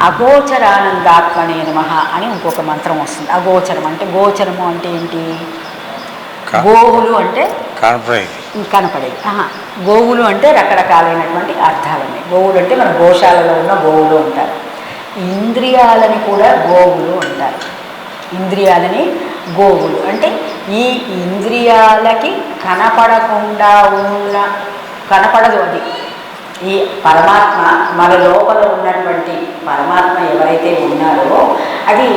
అగోచరానందాత్మనే నమ అని ఇంకొక మంత్రం వస్తుంది. అగోచరం అంటే గోచరము అంటే ఏంటి? గోవులు అంటే ఆహా. గోవులు అంటే రకరకాలైనటువంటి అర్థాలు ఉన్నాయి గోవులు అంటే మన గోశాలలో ఉన్న గోవులు ఉంటారు ఇంద్రియాలని కూడా గోవులు అంటారు. ఇంద్రియాలని గోవులు అంటే ఈ ఇంద్రియాలకి కనపడకుండా ఉన్న కనపడదు అది. ఈ పరమాత్మ మన లోపల ఉన్నటువంటి పరమాత్మ ఎవరైతే ఉన్నారో అది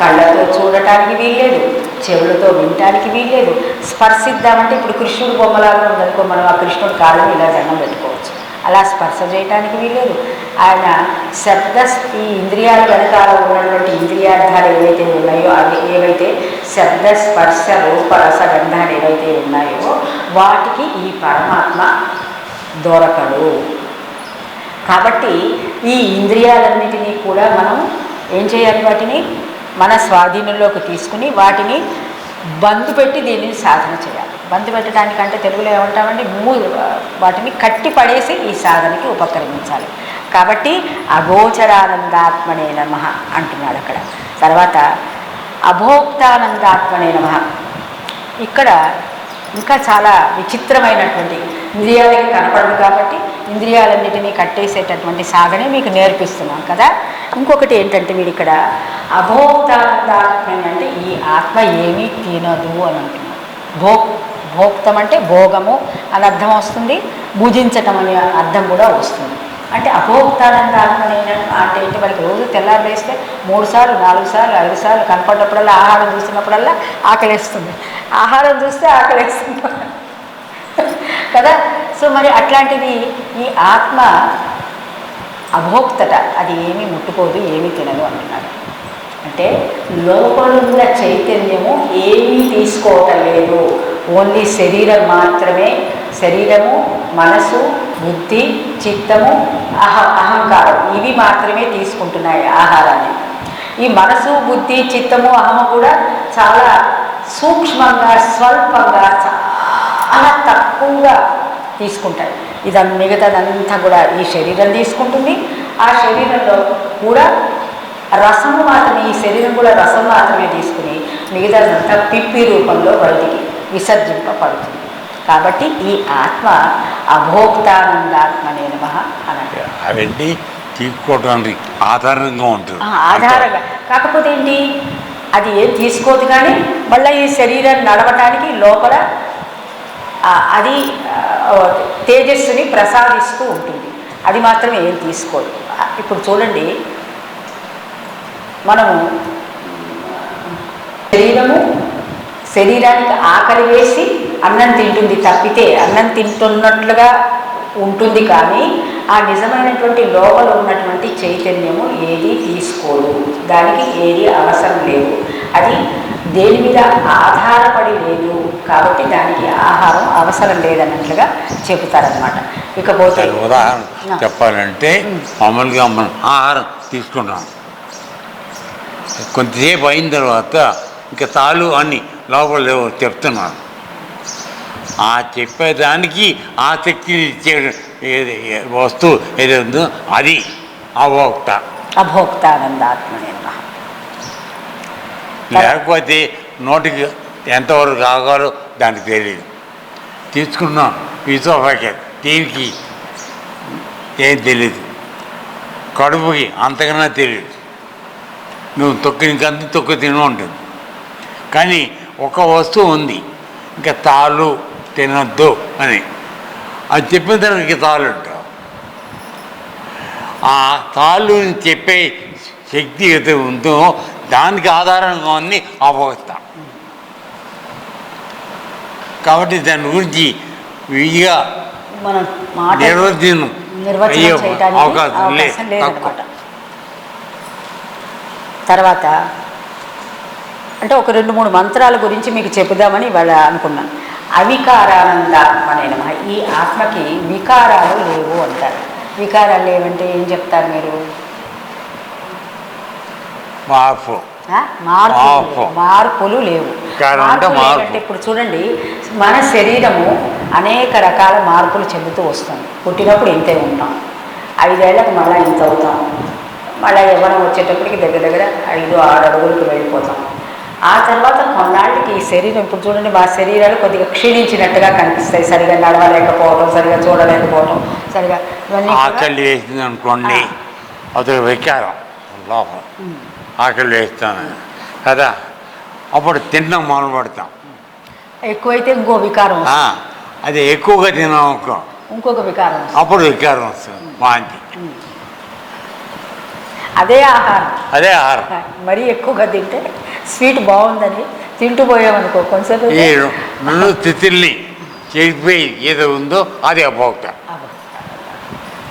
కళ్ళతో చూడటానికి వీల్లేదు చెవులతో వినటానికి వీల్లేదు. స్పర్శిద్దామంటే ఇప్పుడు కృష్ణుడు బొమ్మలాగా ఉందనుకో మనం ఆ కృష్ణుడు కాలం ఇలా దండం పెట్టుకోవచ్చు. అలా స్పర్శ చేయటానికి వీల్లేదు. ఆయన శబ్ద ఈ ఇంద్రియాల వెనకాల ఉన్నటువంటి ఇంద్రియార్థాలు ఏవైతే ఉన్నాయో అవి ఏవైతే శబ్ద స్పర్శ రూపరస గంధాలు ఏవైతే ఉన్నాయో వాటికి ఈ పరమాత్మ దొరకడు. కాబట్టి ఈ ఇంద్రియాలన్నిటినీ కూడా మనం ఏం చేయాలి వాటిని? మన స్వాధీనంలోకి తీసుకుని వాటిని బంధు పెట్టి దీనిని సాధన చేయాలి. బంధు పెట్టడానికంటే తెలుగులో ఏమంటామండి? మూ వాటిని కట్టి పడేసి ఈ సాధనకి ఉపక్రమించాలి. కాబట్టి అగోచరానందాత్మనే నమ అంటున్నాడు అక్కడ. తర్వాత అభోక్తానందాత్మనే నమ. ఇక్కడ ఇంకా చాలా విచిత్రమైనటువంటి ఇంద్రియాలకి కనపడదు కాబట్టి ఇంద్రియాలన్నిటినీ కట్టేసేటటువంటి సాధనే మీకు నేర్పిస్తున్నాం కదా. ఇంకొకటి ఏంటంటే మీరు ఇక్కడ అభోక్తాత్మ అంటే ఈ ఆత్మ ఏమీ తినదు అని అంటున్నాం భోక్ భోక్తం అంటే భోగము అని అర్థం వస్తుంది. భుజించటం అనే అర్థం కూడా వస్తుంది. అంటే అభోక్తానంద ఆత్మ అంటే ఏంటి? మనకి రోజు తెల్లారు వేస్తే మూడు సార్లు నాలుగు సార్లు ఐదు సార్లు కనపడినప్పుడల్లా ఆహారం చూసినప్పుడల్లా ఆకలేస్తుంది. ఆహారం చూస్తే ఆకలేస్తుంది. కదా? సో మరి అట్లాంటిది ఈ ఆత్మ అభోక్తట అది ఏమీ ముట్టుకోదు ఏమీ తినదు అంటున్నాడు. అంటే లోపలున్న చైతన్యము ఏమీ తీసుకోవటం లేదు ఓన్లీ శరీరం మాత్రమే. శరీరము మనసు బుద్ధి చిత్తము అహ అహంకారం ఇవి మాత్రమే తీసుకుంటున్నాయి ఆహారాన్ని. ఈ మనసు బుద్ధి చిత్తము అహము కూడా చాలా సూక్ష్మంగా స్వల్పంగా చాలా తక్కువగా తీసుకుంటాయి. ఇదన్ మిగతాదంతా కూడా ఈ శరీరం తీసుకుంటుంది. ఆ శరీరంలో కూడా రసము మాత్రమే ఈ శరీరం కూడా రసం మాత్రమే తీసుకుని మిగతాదంతా పిప్పి రూపంలో బయటికి విసర్జింపబడుతుంది. కాబట్టి ఈ ఆత్మ అభోక్తానందాత్మనే నమ అనంటే అవన్నీ తీసుకోవడానికి ఆధారంగా ఉంటుంది. ఆధారంగా. కాకపోతే ఏంటి? అది ఏం తీసుకోదు కానీ మళ్ళీ ఈ శరీరం నడవటానికి లోపల అది తేజస్సుని ప్రసాదిస్తూ ఉంటుంది. అది మాత్రం ఏం తీసుకోదు. ఇప్పుడు చూడండి. మనము శరీరము శరీరానికి ఆకలి వేసి అన్నం తింటుంది తప్పితే అన్నం తింటున్నట్లుగా ఉంటుంది కానీ ఆ నిజమైనటువంటి లోపల ఉన్నటువంటి చైతన్యము ఏది తీసుకోదు. దానికి ఏది అవసరం లేదు. అది దేని మీద ఆధారపడి లేదు కాబట్టి దానికి ఆహారం అవసరం లేదన్నట్లుగా చెబుతారనమాట ఇకపోతే ఉదాహరణ చెప్పాలంటే మామూలుగా మనం ఆహారం తీసుకుంటాం కొంతసేపు అయిన తర్వాత ఇంకా తాలు అని లోపల చెప్తున్నాను ఆ చెప్పేదానికి ఆసక్తిని ఇచ్చే వస్తువు ఏది ఉందో అది అవోక్త అభోక్తానందాత్మనే నమః లేకపోతే నోటికి ఎంతవరకు కాగాలో దానికి తెలియదు తీసుకున్నాం పీసో ప్యాకెట్ దీనికి? ఏం తెలియదు కడుపుకి అంతకన్నా తెలియదు నువ్వు తొక్కి తొక్కు తిన ఉంటుంది. కానీ ఒక వస్తువు ఉంది. ఇంకా తాళ్ళు తినద్దు అని. అది చెప్పిన తర్వాత ఇంకా తాళ్ళు ఉంటావు. ఆ తాళ్ళు చెప్పే శక్తి ఏదైతే ఉందో దానికి ఆధారంగా ఉంది అవస్థ కాబట్టి దాని గురించి మనం నిర్వచనం చేయడానికి అవకాశం లేదనమాట. తర్వాత అంటే ఒక రెండు మూడు మంత్రాల గురించి మీకు చెబుదామని ఇవాళ అనుకున్నాను. అవికారానందాత్మనే నమ. ఈ ఆత్మకి వికారాలు లేవు అంటారు. వికారాలు లేవంటే ఏం చెప్తారు మీరు? మార్పు. మార్పు. లేవు. మార్పులు లేవు. అంటే ఇప్పుడు చూడండి మన శరీరము అనేక రకాల మార్పులు చెందుతూ వస్తుంది. పుట్టినప్పుడు ఇంతే ఉంటాం. ఐదేళ్ళకు మళ్ళీ ఇంత అవుతాం. మళ్ళీ యవ్వనం వచ్చేటప్పటికి దగ్గర దగ్గర ఐదు ఆరు అడుగులకు వెళ్ళిపోతాం. ఆ తర్వాత కొన్నాళ్ళకి ఈ శరీరం ఇప్పుడు చూడండి మా శరీరాలు కొద్దిగా క్షీణించినట్టుగా కనిపిస్తాయి. సరిగా నడవలేకపోవడం సరిగా చూడలేకపోవడం సరిగా ఇవన్నీ ఆకలి వేసింది అనుకోండి అదొక వికారం లోపల. ఆకలి వేస్తాను కదా? అప్పుడు తిన్నాం మొదలు పెడతాం ఎక్కువైతే ఇంకో వికారం. అది ఎక్కువగా తిన్నాం అనుకో ఇంకొక వికారం. అప్పుడు వికారం వస్తుంది. వాంతి. అదే ఆహారం. అదే ఆహారం. మరీ ఎక్కువగా తింటే స్వీట్ బాగుందని తింటూ పోయామనుకో కొంచెం ఈ రెండు చెడిపోయి ఏదో ఉందో అది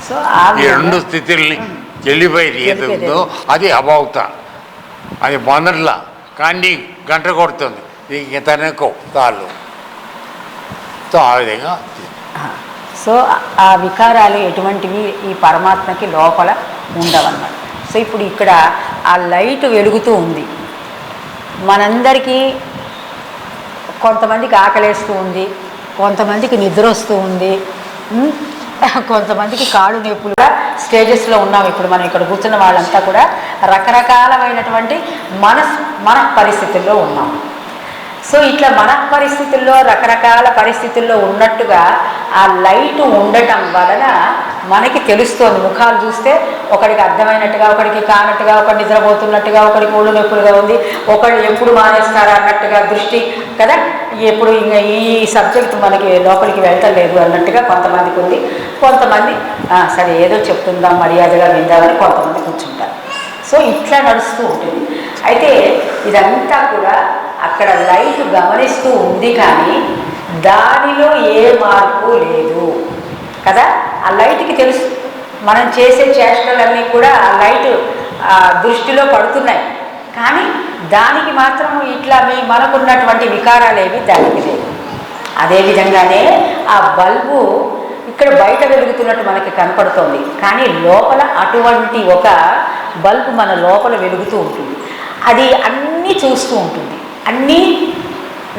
సో ఆ ఈ రెండు స్థితుల్ని చెల్లిపోయి ఏది ఉందో అది అభౌత అది మొదట్లా కానీ గంట కొడుతుంది. ఇది తనకో తాళ్ళు. సో ఆ విధంగా సో ఆ వికారాలు ఎటువంటివి ఈ పరమాత్మకి లోపల ఉండవన్నమాట. సో ఇప్పుడు ఇక్కడ ఆ లైట్ వెలుగుతూ ఉంది. మనందరికీ కొంతమందికి ఆకలేస్తూ ఉంది. కొంతమందికి నిద్ర వస్తూ ఉంది. కొంతమందికి కాళ్ళు నొప్పులుగా స్టేజెస్లో ఉన్నాం. ఇప్పుడు మనం ఇక్కడ కూర్చున్న వాళ్ళంతా కూడా రకరకాలమైనటువంటి మనస్ మన పరిస్థితుల్లో ఉన్నాం. సో ఇట్లా మన పరిస్థితుల్లో రకరకాల పరిస్థితుల్లో ఉన్నట్టుగా ఆ లైట్ ఉండటం వలన మనకి తెలుస్తోంది. ముఖాలు చూస్తే ఒకడికి అర్థమైనట్టుగా ఒకడికి కానట్టుగా ఒకటి నిద్రపోతున్నట్టుగా ఒకడికి ఒళ్ళు నొప్పులుగా ఉంది ఒకడు ఎప్పుడు మానేస్తారా అన్నట్టుగా దృష్టి కదా? ఎప్పుడు ఇంకా ఈ సబ్జెక్ట్ మనకి లోపలికి వెళ్తలేదు అన్నట్టుగా కొంతమందికి ఉంది. కొంతమంది సరే ఏదో చెప్తుందాం మర్యాదగా విందామని కొంతమంది కూర్చుంటారు. సో ఇట్లా నడుస్తూ ఉంటుంది. అయితే ఇదంతా కూడా అక్కడ లైట్ గమనిస్తూ ఉంది కానీ దానిలో ఏ మార్పు లేదు. కదా? లైట్కి తెలుసు. మనం చేసే చేష్టలన్నీ కూడా ఆ లైట్ దృష్టిలో పడుతున్నాయి. కానీ దానికి మాత్రం ఇట్లా మీ మనకున్నటువంటి వికారాలేవి దానికి లేవు. అదేవిధంగానే ఆ బల్బు ఇక్కడ బయట వెలుగుతున్నట్టు మనకి కనపడుతోంది. కానీ లోపల అటువంటి ఒక బల్బు మన లోపల వెలుగుతూ ఉంటుంది. అది అన్నీ చూస్తూ ఉంటుంది. అన్నీ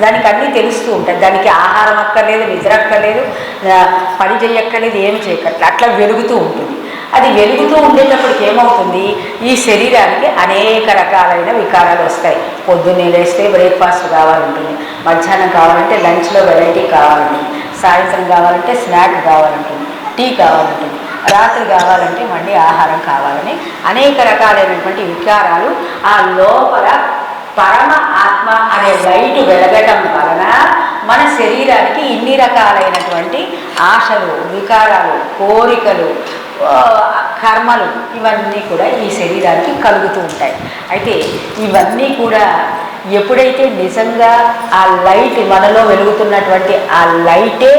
దానికి అన్నీ తెలుస్తూ ఉంటాయి. దానికి ఆహారం అక్కర్లేదు నిద్ర అక్కర్లేదు పని చేయక్కర్లేదు ఏమి చేయక్కర్లేదు. అట్లా వెలుగుతూ ఉంటుంది. అది వెలుగుతూ ఉండేటప్పటికి ఏమవుతుంది? ఈ శరీరానికి అనేక రకాలైన వికారాలు వస్తాయి. పొద్దున్నే లేస్తే బ్రేక్ఫాస్ట్ కావాలంటుంది. మధ్యాహ్నం కావాలంటే లంచ్లో వెరైటీ కావాలంటుంది. సాయంత్రం కావాలంటే స్నాక్ కావాలంటుంది. టీ కావాలంటుంది. రాత్రి కావాలంటే మళ్ళీ ఆహారం కావాలని అనేక రకాలైనటువంటి వికారాలు ఆ లోపల పరమ ఆత్మ అనే లైట్ వెలగటం వలన మన శరీరానికి ఇన్ని రకాలైనటువంటి ఆశలు వికారాలు కోరికలు కర్మలు ఇవన్నీ కూడా ఈ శరీరానికి కలుగుతూ ఉంటాయి. అయితే ఇవన్నీ కూడా ఎప్పుడైతే నిజంగా ఆ లైట్ మనలో వెలుగుతున్నటువంటి ఆ లైటే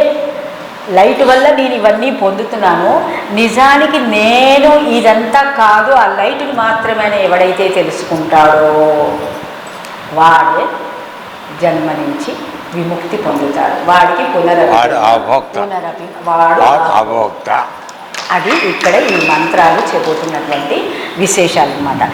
లైట్ వల్ల నేను ఇవన్నీ పొందుతున్నాను నిజానికి నేను ఇదంతా కాదు ఆ లైట్ని మాత్రమే ఎవడైతే తెలుసుకుంటాడో. వాడే జన్మ నుంచి విముక్తి పొందుతాడు. వాడికి పునరపి వాడు అభోక్త. అది ఇక్కడ ఈ మంత్రాలు చెబుతున్నటువంటి విశేషాలు అన్నమాట.